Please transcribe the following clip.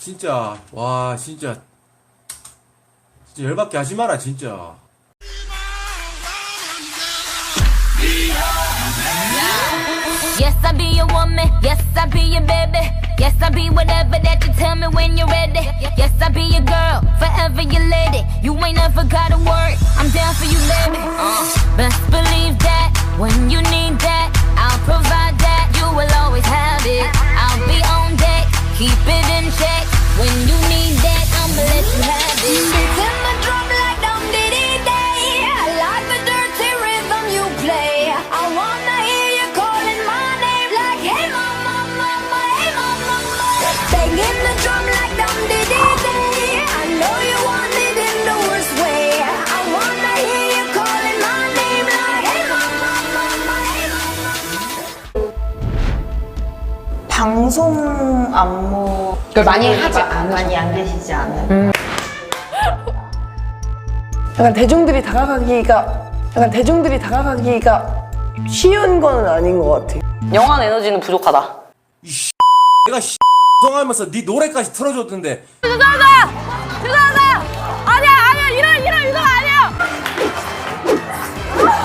진짜 와 진짜 진짜 열받게 하지 마라 진짜 Yes, I be your woman. Yes, I be your baby. Yes, I be whatever that you tell me when you're ready. Yes, I be your girl, forever your lady. You ain't never gotta worry. I'm down for you, baby. Uh, best believe that when you need that, 방송 안무 그걸 많이 하지 않으셔. 많이 안 계시지 않아요? 약간 대중들이 다가가기가 약간 대중들이 다가가기가 쉬운 거는 아닌 것 같아. 영한 에너지는 부족하다. 내가 성하면서 네 노래까지 틀어줬던데 죄송합니다! 죄송합니다!